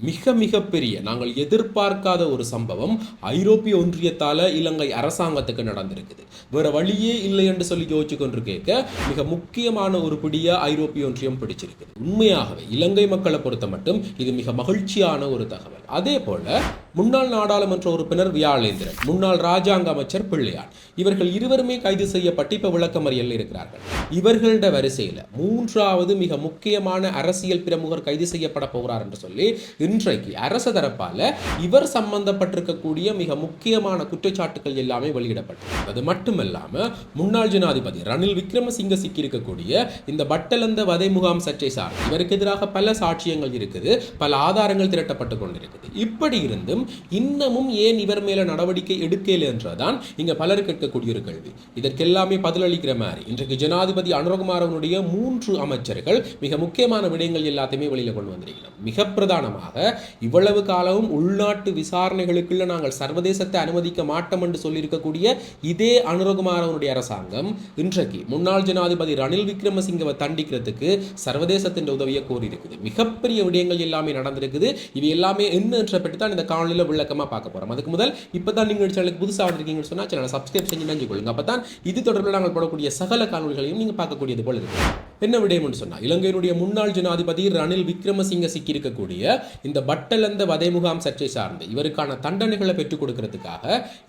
மிக மிக பெரிய நாங்கள் எதிர்பார்க்காத ஒரு சம்பவம் ஐரோப்பிய ஒன்றியத்தால் இலங்கை அரசாங்கத்துக்கு நடந்திருக்குது. வேற வழியே இல்லை என்று சொல்லி யோசிச்சு கொண்டு கேட்க மிக முக்கியமான ஒரு பிடியா ஐரோப்பிய ஒன்றியம் பிடிச்சிருக்குது. உண்மையாகவே இலங்கை மக்களை பொறுத்த மட்டும் இது மிக மகிழ்ச்சியான ஒரு தகவல். அதே போல முன்னாள் நாடாளுமன்ற உறுப்பினர் வியாழேந்திரன் முன்னாள் ராஜாங்க அமைச்சர் பிள்ளையார் இவர்கள் இருவருமே கைது செய்யப்பட்டு இப்போ விளக்கமறியலில் இருக்கிறார்கள். இவர்களோட வரிசையில் மூன்றாவது மிக முக்கியமான அரசியல் பிரமுகர் கைது செய்யப்பட போகிறார் என்று சொல்லி இன்றைக்கு அரசு தரப்பால் இவர் சம்பந்தப்பட்டிருக்கக்கூடிய மிக முக்கியமான குற்றச்சாட்டுகள் எல்லாமே வெளியிடப்பட்டது அது மட்டுமல்லாமல் முன்னாள் ஜனாதிபதி ரணில் விக்ரமசிங்க சிக்கியிருக்கக்கூடிய இந்த பட்டலந்த வதை முகாம் சர்ச்சை சார் இவருக்கு எதிராக பல சாட்சியங்கள் இருக்குது பல ஆதாரங்கள் திரட்டப்பட்டு கொண்டிருக்குது இப்படி இருந்தும் இன்னமும் ஏன் இவர் மேல நடவடிக்கை எடுக்கல என்றதான் இங்க பலர் கேட்கக்கூடிய ஒரு கேள்வி. இதற்கெல்லாமே பதிலளிக்கிற மாதிரி இன்றைக்கு ஜனாதிபதி அனுரகுமாரவனுடைய மூன்று அமைச்சர்கள் மிக முக்கியமான விடயங்கள் எல்லாத்தையுமே வெளியில கொண்டு வந்திருக்கிறோம் மிக பிரதானமாக இவ்வளவு காலமும் உள்நாட்டு விசாரணைகளுக்குள்ள நாங்கள் சர்வதேசத்தை அனுமதிக்க மாட்டோம் என்று சொல்லியிருக்கக்கூடிய இதே அனுரகுமாரவனுடைய அரசாங்கம் இன்றைக்கு முன்னாள் ஜனாதிபதி ரணில் விக்ரமசிங்கவை தண்டிக்கிறதுக்கு சர்வதேசத்தின் உதவியை கோரியிருக்குது. மிகப்பெரிய விடயங்கள் எல்லாமே நடந்திருக்குது. இவை எல்லாமே என்னன்ற பற்றி தான் இந்த காணொலியில் விளக்கமா பார்க்க போறோம். அதுக்கு முதல் இப்பதான் நீங்கள் சேனலுக்கு புதுசாக இருக்கீங்கன்னு சொன்னா சேனலை சப்ஸ்கிரைப் செஞ்சு நஞ்சு கொள்ளுங்க அப்பதான் இது தொடர்பில் நாங்கள் போடக்கூடிய சகல காணொலிகளையும் நீங்க பார்க்கக்கூடியது போல இருக்கு. என்ன விடயம்னு சொன்னா இலங்கையினுடைய முன்னாள் ஜனாதிபதி ரணில் விக்ரமசிங்க சிக்கியிருக்கக்கூடிய இந்த பட்டலந்த வதை முகாம் சர்ச்சை சார்ந்து இவருக்கான தண்டனைகளை பெற்றுக் கொடுக்கறதுக்காக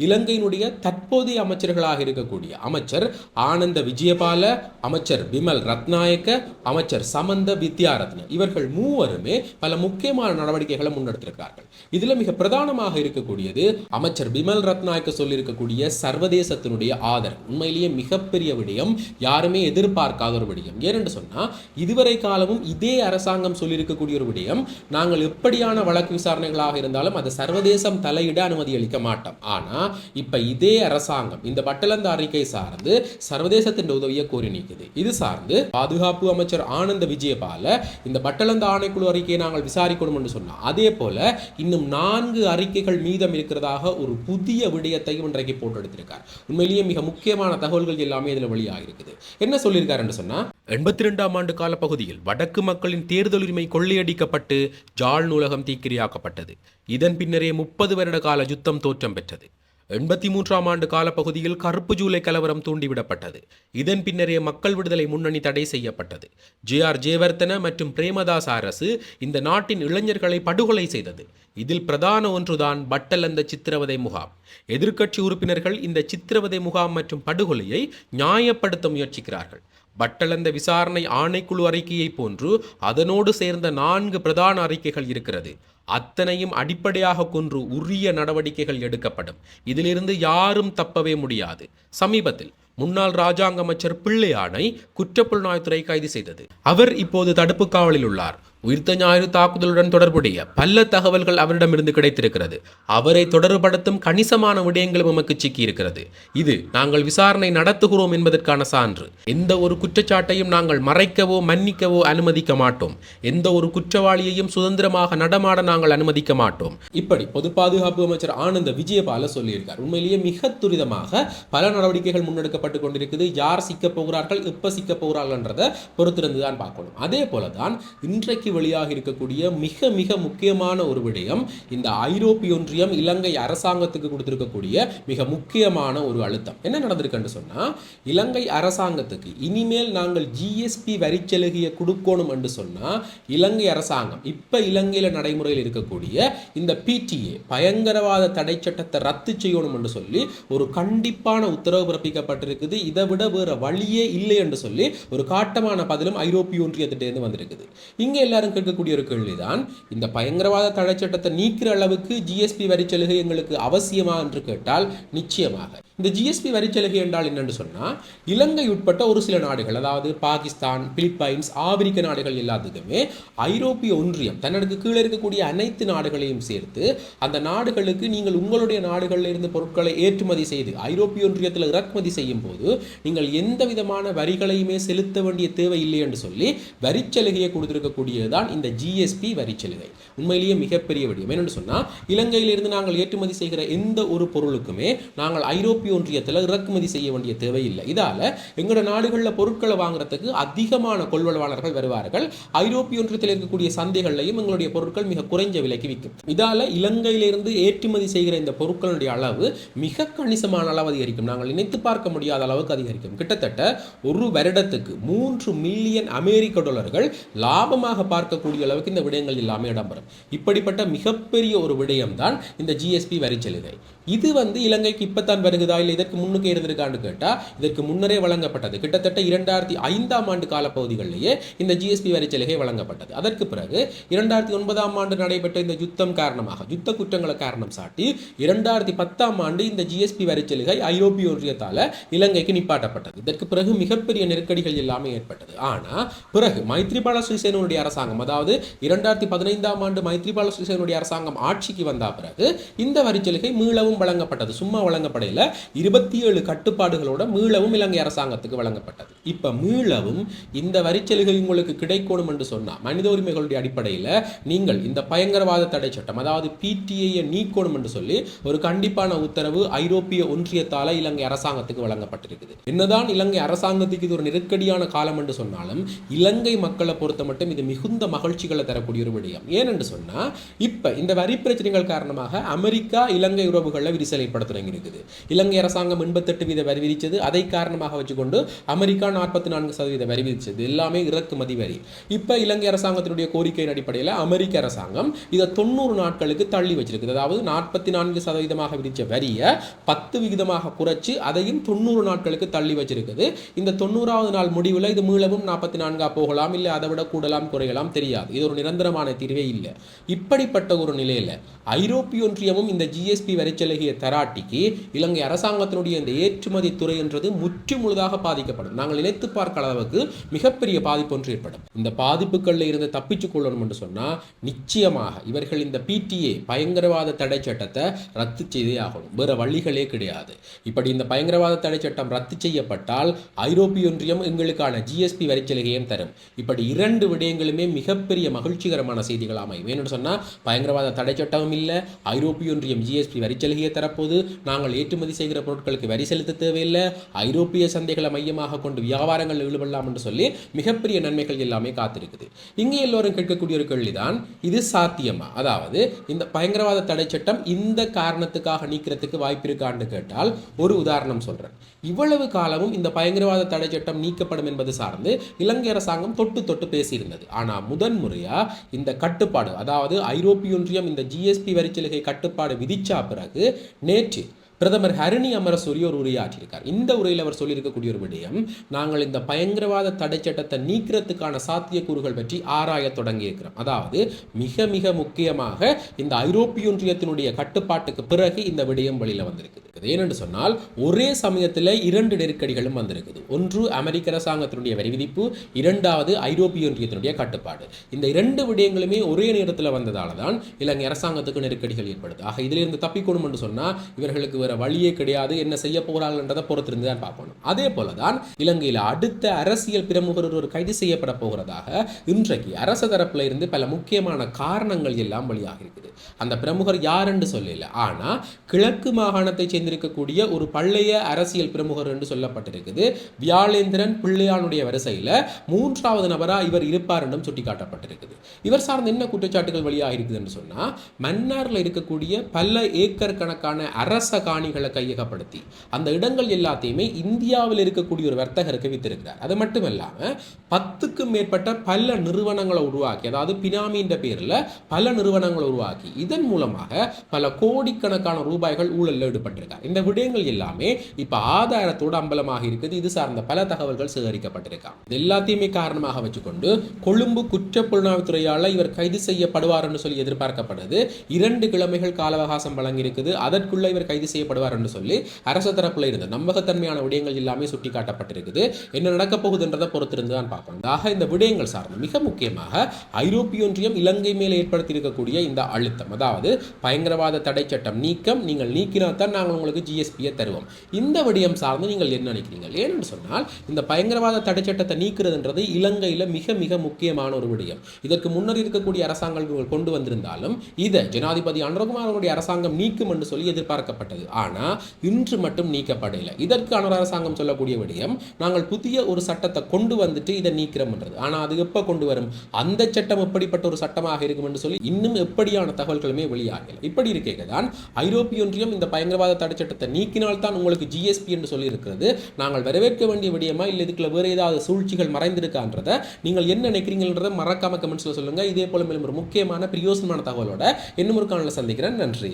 இலங்கையினுடைய தற்போதைய அமைச்சர்களாக இருக்கக்கூடிய அமைச்சர் ஆனந்த விஜயபால அமைச்சர் விமல் ரத்நாயக்க அமைச்சர் சமந்த வித்யாரத்ன இவர்கள் மூவருமே பல முக்கியமான நடவடிக்கைகளை முன்னெடுத்திருக்கிறார்கள். இதுல மிக பிரதானமாக இருக்கக்கூடியது அமைச்சர் பிமல் ரத்நாயக்க சொல்லியிருக்கக்கூடிய சர்வதேசத்தினுடைய ஆதரவு. உண்மையிலேயே மிகப்பெரிய விடயம் யாருமே எதிர்பார்க்காத ஒரு விடயம். என்னென்று சொன்னால் இதுவரை காலமும் இதே அரசாங்கம் சொல்லியிருக்கக்கூடிய ஒரு விடயம் நாங்கள் எப்படியான வழக்கு விசாரணைகளாக இருந்தாலும் அதை சர்வதேசம் தலையிட அனுமதி அளிக்க மாட்டோம். ஆனால் இப்போ இதே அரசாங்கம் இந்த பட்டலந்த அறிக்கை சார்ந்து சர்வதேசத்தின் உதவியை கோரி நீக்குது. இது சார்ந்து பாதுகாப்பு அமைச்சர் ஆனந்த விஜயபால இந்த பட்டலந்த ஆணைக்குழு அறிக்கையை நாங்கள் விசாரிக்கணும் என்று சொன்னால் அதே போல இன்னும் நான்கு அறிக்கைகள் மீதம் இருக்கிறதாக ஒரு புதிய விடயத்தை இன்றைக்கு போட்டு எடுத்திருக்கார் உண்மையிலேயே மிக முக்கியமான தகவல்கள் எல்லாமே இதில் வெளியாக இருக்குது என்ன சொல்லியிருக்காரு என்று சொன்னா எண்பத்தி ரெண்டாம் ஆண்டு காலப்பகுதியில் வடக்கு மக்களின் தேர்தல் உரிமை கொள்ளையடிக்கப்பட்டு ஜாழ் நூலகம் தீக்கிரையாக்கப்பட்டது. இதன் பின்னரே முப்பது வருட கால யுத்தம் தோற்றம் பெற்றது. எண்பத்தி மூன்றாம் ஆண்டு காலப்பகுதியில் கருப்பு ஜூலை கலவரம் தூண்டிவிடப்பட்டது. இதன் பின்னரே மக்கள் விடுதலை முன்னணி தடை செய்யப்பட்டது. ஜே ஆர் ஜெயவர்த்தன மற்றும் பிரேமதாஸ் அரசு இந்த நாட்டின் இளைஞர்களை படுகொலை செய்தது. இதில் பிரதான ஒன்றுதான் பட்டலந்த சித்திரவதை முகாம். எதிர்க்கட்சி உறுப்பினர்கள் இந்த சித்திரவதை முகாம் மற்றும் படுகொலையை நியாயப்படுத்த முயற்சிக்கிறார்கள். பட்டளந்த விசாரணை ஆணைக்குழு அறிக்கையை போன்று அதனோடு சேர்ந்த நான்கு பிரதான அறிக்கைகள் இருக்கிறது. அத்தனையும் அடிப்படையாக கொன்று உரிய நடவடிக்கைகள் எடுக்கப்படும். இதிலிருந்து யாரும் தப்பவே முடியாது. சமீபத்தில் முன்னாள் ராஜாங்க அமைச்சர் பிள்ளையானை குற்றப்புலனாய்வுத்துறை கைது செய்தது. அவர் இப்போது தடுப்பு காவலில் உள்ளார். உயிர்த்த ஞாயிறு தாக்குதலுடன் தொடர்புடைய பல தகவல்கள் அவரிடமிருந்து கிடைத்திருக்கிறது. அவரை தொடர்படுத்தும் கணிசமான விடயங்களும் எமக்கு சிக்கியிருக்கிறது. இது நாங்கள் விசாரணை நடத்துகிறோம் என்பதற்கான சான்று. எந்த ஒரு குற்றச்சாட்டையும் நாங்கள் மறைக்கவோ மன்னிக்கவோ அனுமதிக்க மாட்டோம். எந்த ஒரு குற்றவாளியையும் சுதந்திரமாக நடமாட நாங்கள் அனுமதிக்க மாட்டோம். இப்படி பொது பாதுகாப்பு அமைச்சர் ஆனந்த விஜயபால சொல்லியிருக்கார். உண்மையிலேயே மிக துரிதமாக பல நடவடிக்கைகள் முன்னெடுக்கப்பட்டு கொண்டிருக்குது. யார் சிக்க போகிறார்கள் எப்ப சிக்க போகிறார்கள்ன்றதை பொறுத்திருந்து தான் பார்க்கணும். அதே போலதான் இன்றைக்கு வெளியாக இருக்கக்கூடிய மிக மிக முக்கியமான ஒரு விடயம் இந்த ஐரோப்பிய ஒன்றியம் இலங்கை அரசாங்கத்துக்கு கொடுத்திருக்கக்கூடிய மிக முக்கியமான ஒரு அழுத்தம். என்ன நடந்திருக்குன்னு சொன்னால் இலங்கை அரசாங்கத்துக்கு இனிமேல் நாங்கள் ஜிஎஸ்பி வரிச்சலுகையை கொடுக்கணும் என்று சொன்னால் இலங்கை அரசாங்கம் இப்போ இலங்கையில் நடைமுறையில் இருக்கக்கூடிய இந்த பிடிஏ பயங்கரவாத தடை சட்டத்தை ரத்து செய்யணும் என்று சொல்லி ஒரு கண்டிப்பான உத்தரவு பிறப்பிக்கப்பட்டிருக்குது. இதை விட வேற வழியே இல்லை என்று சொல்லி ஒரு காட்டமான பதிலும் ஐரோப்பிய ஒன்றியத்திட்டேருந்து வந்திருக்குது. இங்கே எல்லாரும் கேட்கக்கூடிய ஒரு கேள்விதான். இந்த பயங்கரவாத தடைச்சட்டத்தை நீக்கிற அளவுக்கு ஜிஎஸ்பி வரிச்சலுகை எங்களுக்கு அவசியமா என்று கேட்டால் நிச்சயமாக. இந்த ஜிஎஸ்பி வரிச்சலுகை என்றால் என்னென்று சொன்னால் இலங்கை உட்பட்ட ஒரு சில நாடுகள் அதாவது பாகிஸ்தான் பிலிப்பைன்ஸ் ஆப்பிரிக்க நாடுகள் எல்லாத்துக்குமே ஐரோப்பிய ஒன்றியம் தன்னடுக்கு கீழே இருக்கக்கூடிய அனைத்து நாடுகளையும் சேர்த்து அந்த நாடுகளுக்கு நீங்கள் உங்களுடைய நாடுகளில் இருந்து பொருட்களை ஏற்றுமதி செய்து ஐரோப்பிய ஒன்றியத்தில் இறக்குமதி செய்யும் போது நீங்கள் எந்த விதமான வரிகளையுமே செலுத்த வேண்டிய தேவை இல்லை என்று சொல்லி வரிச்சலுகையை கொடுத்திருக்கக்கூடியதுதான் இந்த ஜிஎஸ்பி வரிச்சலுகை உண்மையிலேயே மிகப்பெரிய விடயம். என்னென்னு சொன்னால் இலங்கையிலிருந்து நாங்கள் ஏற்றுமதி செய்கிற எந்த ஒரு பொருளுக்குமே நாங்கள் ஐரோப்பிய ஐரோப்பிய ஒன்றியத்தில் இறக்குமதி செய்ய வேண்டிய தேவையில்லை. இதால எங்களோட நாடுகளில் பொருட்களை வாங்குறதுக்கு அதிகமான கொள்வனவாளர்கள் வருவார்கள். ஐரோப்பிய ஒன்றியத்தில் இருக்கக்கூடிய சந்தைகள்லையும் எங்களுடைய பொருட்கள் மிக குறைஞ்ச விலைக்கு விற்கும். இதால் இலங்கையிலிருந்து ஏற்றுமதி செய்கிற இந்த பொருட்களுடைய அளவு மிக கணிசமான அளவு அதிகரிக்கும். நாங்கள் நினைத்து பார்க்க முடியாத அளவுக்கு அதிகரிக்கும். கிட்டத்தட்ட ஒரு வருடத்துக்கு மூன்று மில்லியன் அமெரிக்க டாலர்கள் லாபமாக பார்க்கக்கூடிய அளவுக்கு இந்த விடயங்கள் எல்லாமே இடம்பெறும். இப்படிப்பட்ட மிகப்பெரிய ஒரு விடயம்தான் இந்த ஜிஎஸ்பி வரிச்சலுகை. இது வந்து இலங்கைக்கு இப்பதான் வருகுதா? இல்லை இதற்கு முன்னுக்கே இருந்திருக்கான்னு கேட்டால் இதற்கு முன்னரே வழங்கப்பட்டது. கிட்டத்தட்ட இரண்டாயிரத்தி ஐந்தாம் ஆண்டு காலப்பகுதிகளிலேயே இந்த ஜிஎஸ்பி வரிச்சலுகை வழங்கப்பட்டது. அதற்கு பிறகு இரண்டாயிரத்தி ஒன்பதாம் ஆண்டு நடைபெற்ற இந்த யுத்தம் காரணமாக யுத்த குற்றங்களை காரணம் சாட்டி இரண்டாயிரத்தி பத்தாம் ஆண்டு இந்த ஜிஎஸ்பி வரிச்சலுகை ஐரோப்பிய ஒன்றியத்தால் இலங்கைக்கு நிப்பாட்டப்பட்டது. இதற்கு பிறகு மிகப்பெரிய நெருக்கடிகள் எல்லாமே ஏற்பட்டது. ஆனால் பிறகு மைத்ரிபால சிறிசேனனுடைய அரசாங்கம் அதாவது இரண்டாயிரத்தி பதினைந்தாம் ஆண்டு மைத்ரிபால சிறிசேனனுடைய அரசாங்கம் ஆட்சிக்கு வந்த பிறகு இந்த வரிச்சலுகை மீளவும் வழங்கப்பட்டது. சும்மா வழங்கப்படையில் இருபத்தி ஏழு கட்டுப்பாடுகளோட மீளவும் இலங்கை அரசாங்கத்துக்கு வழங்கப்பட்டது. இப்போ மீளவும் இந்த வரிச்சலுகை உங்களுக்கு கிடைக்கணும் என்று சொன்னால் மனித உரிமைகளுடைய அடிப்படையில் நீங்கள் இந்த பயங்கரவாத தடை சட்டம் அதாவது பிடிஐயை நீக்கணும் என்று சொல்லி ஒரு கண்டிப்பான உத்தரவு ஐரோப்பிய ஒன்றியத்தால் இலங்கை அரசாங்கத்துக்கு வழங்கப்பட்டிருக்குது. என்னதான் இலங்கை அரசாங்கத்துக்கு இது ஒரு நெருக்கடியான காலம் என்று சொன்னாலும் இலங்கை மக்களை பொறுத்த மட்டும் இது மிகுந்த மகிழ்ச்சிகளை தரக்கூடிய ஒரு விடயம். ஏனென்று சொன்னால் இப்போ இந்த வரி பிரச்சனைகள் காரணமாக அமெரிக்கா இலங்கை உறவுகளை உறவுகளில் விரிசல் ஏற்பட தொடங்கி இருக்குது இலங்கை அரசாங்கம் எண்பத்தெட்டு வீத வரி விதித்தது அதை காரணமாக வச்சுக்கொண்டு அமெரிக்கா நாற்பத்தி நான்கு சதவீத வரி விதித்தது எல்லாமே இறக்குமதி வரி. இப்போ இலங்கை அரசாங்கத்தினுடைய கோரிக்கையின் அடிப்படையில் அமெரிக்க அரசாங்கம் இதை தொண்ணூறு நாட்களுக்கு தள்ளி வச்சிருக்குது. அதாவது நாற்பத்தி நான்கு சதவீதமாக விதித்த வரியை பத்து விகிதமாக குறைச்சி அதையும் தொண்ணூறு நாட்களுக்கு தள்ளி வச்சிருக்குது. இந்த தொண்ணூறாவது நாள் முடிவில் இது மீளவும் நாற்பத்தி நான்காக போகலாம் இல்லை அதை விட கூடலாம் குறையலாம் தெரியாது. இது ஒரு நிரந்தரமான தீர்வே இல்லை. இப்படிப்பட்ட ஒரு நிலையில் ஐரோப்பிய ஒன்றியமும் இந்த ஜிஎஸ்பி வரிச்சலை வரிச்சலுகையை தராட்டிக்கு இலங்கை அரசாங்கத்தினுடைய இந்த ஏற்றுமதி துறை என்றது முற்று முழுதாக பாதிக்கப்படும். நாங்கள் நினைத்து பார்க்க அளவுக்கு மிகப்பெரிய பாதிப்பு ஒன்று ஏற்படும். இந்த பாதிப்புகளில் இருந்து தப்பிச்சுக் கொள்ளணும் என்று சொன்னால் நிச்சயமாக இவர்கள் இந்த பிடிஏ பயங்கரவாத தடை சட்டத்தை ரத்து செய்தே ஆகணும். வேற வழிகளே கிடையாது. இப்படி இந்த பயங்கரவாத தடை சட்டம் ரத்து செய்யப்பட்டால் ஐரோப்பிய ஒன்றியம் எங்களுக்கான ஜிஎஸ்பி வரிச்சலுகையும் தரும். இப்படி இரண்டு விடயங்களுமே மிகப்பெரிய மகிழ்ச்சிகரமான செய்திகள் அமையும். ஏன்னு சொன்னா பயங்கரவாத தடை சட்டமும் இல்லை ஐரோப்பிய ஒன்றியம் ஜிஎஸ்பி வரிச்சலுகையை தரப்போது. நாங்கள் ஏற்றுமதி செய்கிற பொருட்களுக்கு வரி செலுத்த தேவையில்லை. ஐரோப்பிய சந்தைகளை மையமாக கொண்டு வியாபாரங்கள் ஈடுபடலாம் என்று சொல்லி மிகப்பெரிய நன்மைகள் எல்லாமே காத்திருக்குது. இங்கே எல்லோரும் கேட்கக்கூடிய ஒரு கேள்விதான் இது சாத்தியமா? அதாவது இந்த பயங்கரவாத தடை சட்டம் இந்த காரணத்துக்காக நீக்கிறதுக்கு வாய்ப்பு இருக்கான்னு கேட்டால் ஒரு உதாரணம் சொல்றேன். இவ்வளவு காலமும் இந்த பயங்கரவாத தடை சட்டம் நீக்கப்படும் என்பது சார்ந்து இலங்கை அரசாங்கம் தொட்டு தொட்டு பேசியிருந்தது. ஆனா முதன் முறையா இந்த கட்டுப்பாடு அதாவது ஐரோப்பிய ஒன்றியம் இந்த ஜிஎஸ்பி வரிச்சலுகை கட்டுப்பாடு விதிச்சா பிறகு நேற்று பிரதமர் ஹரிணி அமரசூரி ஒரு உரையாற்றியிருக்கார் இந்த உரையில் அவர் சொல்லியிருக்கக்கூடிய ஒரு விடயம் நாங்கள் இந்த பயங்கரவாத தடை சட்டத்தை நீக்கிறதுக்கான சாத்தியக்கூறுகள் பற்றி ஆராய தொடங்கி இருக்கிறோம் அதாவது மிக மிக முக்கியமாக இந்த ஐரோப்பிய ஒன்றியத்தினுடைய கட்டுப்பாட்டுக்கு பிறகு இந்த விடயம் வழியில் வந்திருக்குது. ஏனென்று சொன்னால் ஒரே சமயத்தில் இரண்டு நெருக்கடிகளும் வந்திருக்குது. ஒன்று அமெரிக்க அரசாங்கத்தினுடைய வரி விதிப்பு இரண்டாவது ஐரோப்பிய ஒன்றியத்தினுடைய கட்டுப்பாடு. இந்த இரண்டு விடயங்களுமே ஒரே நேரத்தில் வந்ததால தான் இலங்கை அரசாங்கத்துக்கு நெருக்கடிகள் ஏற்படுது. ஆக இதிலிருந்து தப்பிக்கணும் என்று சொன்னால் இவர்களுக்கு வேற வழியே கிடையாது. என்ன செய்ய போகிறாங்கன்றதை பொறுத்திருந்து தான் பார்க்கணும். அதே போல தான் இலங்கையில் அடுத்த அரசியல் பிரமுகர் ஒருவர் கைது செய்யப்பட போகிறதாக இன்றைக்கு அரச தரப்பில் இருந்து பல முக்கியமான காரணங்கள் எல்லாம் வழியாக இருக்குது. அந்த பிரமுகர் யார் என்று சொல்லல. ஆனால் கிழக்கு மாகாணத்தை சேர்ந்திருக்கக்கூடிய ஒரு பழைய அரசியல் பிரமுகர் என்று சொல்லப்பட்டிருக்குது. வியாழேந்திரன் பிள்ளையானுடைய வரிசையில் மூன்றாவது நபராக இவர் இருப்பார் என்றும் சுட்டிக்காட்டப்பட்டிருக்குது. இவர் சார்ந்த என்ன குற்றச்சாட்டுகள் வழியாக இருக்குது என்று சொன்னா மன்னார்ல இருக்கக்கூடிய பல ஏக்கர் கணக்கான அரச காணி காணிகளை கையகப்படுத்தி அந்த இடங்கள் எல்லாத்தையுமே இந்தியாவில் இருக்கக்கூடிய ஒரு வர்த்தகருக்கு வித்திருக்கிறார். அது மட்டும் பத்துக்கும் மேற்பட்ட பல நிறுவனங்களை உருவாக்கி அதாவது பினாமின்ற பேரில் பல நிறுவனங்களை உருவாக்கி இதன் மூலமாக பல கோடிக்கணக்கான ரூபாய்கள் ஊழலில் ஈடுபட்டிருக்கார். இந்த விடயங்கள் எல்லாமே இப்ப ஆதாரத்தோடு அம்பலமாக இருக்குது. இது சார்ந்த பல தகவல்கள் சேகரிக்கப்பட்டிருக்கா இது எல்லாத்தையுமே காரணமாக வச்சுக்கொண்டு கொழும்பு குற்றப்புலனாய்வுத்துறையால இவர் கைது செய்யப்படுவார் என்று சொல்லி எதிர்பார்க்கப்படுது. இரண்டு கிழமைகள் கால அவகாசம் வழங்கியிருக்குது. அதற்குள்ள இவர் கைது செய்ய செய்யப்படுவார் என்று சொல்லி அரசு தரப்பில் இருந்த நம்பகத்தன்மையான விடயங்கள் எல்லாமே சுட்டி காட்டப்பட்டிருக்குது என்ன நடக்க போகுதுன்றதை பொறுத்திருந்து தான் பார்க்கணும். ஆக இந்த விடயங்கள் சார்ந்து மிக முக்கியமாக ஐரோப்பிய ஒன்றியம் இலங்கை மேல் ஏற்படுத்தியிருக்கக்கூடிய இந்த அழுத்தம். அதாவது பயங்கரவாத தடை சட்டம் நீக்கம் நீங்கள் நீக்கினால் தான் நாங்கள் உங்களுக்கு ஜிஎஸ்பியை தருவோம். இந்த விடயம் சார்ந்து நீங்கள் என்ன நினைக்கிறீங்க ஏன்னு சொன்னால் இந்த பயங்கரவாத தடை சட்டத்தை நீக்கிறதுன்றது இலங்கையில் மிக மிக முக்கியமான ஒரு விடயம். இதற்கு முன்னர் இருக்கக்கூடிய அரசாங்கங்கள் கொண்டு வந்திருந்தாலும் இதை ஜனாதிபதி அனுரகுமாரனுடைய அரசாங்கம் நீக்கும் என்று சொல்லி எதிர்பார்க்கப்பட்டது. ஆனால் இன்று மட்டும் நீக்கப்படலை இதற்கான ஒரு அரசாங்கம் சொல்லக்கூடிய விடயம் நாங்கள் புதிய ஒரு சட்டத்தை கொண்டு வந்துட்டு இதை நீக்கிறோம்ன்றது. ஆனால் அது எப்போ கொண்டு வரும்? அந்த சட்டம் எப்படிப்பட்ட ஒரு சட்டமாக இருக்கும் என்று சொல்லி இன்னும் எப்படியான தகவல்களுமே வெளியாகல. இப்படி இருக்கேங்க தான் ஐரோப்பிய ஒன்றியம் இந்த பயங்கரவாத தடை சட்டத்தை நீக்கினால்தான் உங்களுக்கு ஜிஎஸ்பி என்று சொல்லி இருக்கிறது நாங்கள் வரவேற்க வேண்டிய விடயமா இல்லை இதுக்குள்ள வேறு ஏதாவது சூழ்ச்சிகள் மறைந்திருக்கான்றதை நீங்கள் என்ன நினைக்கிறீங்கன்றதை மறக்காம கமெண்ட்ஸில் சொல்லுங்கள் இதே போல மேலும் ஒரு முக்கியமான பிரியோசனமான தகவலோட இன்னும் ஒரு காணொலியில் சந்திக்கிறேன். நன்றி.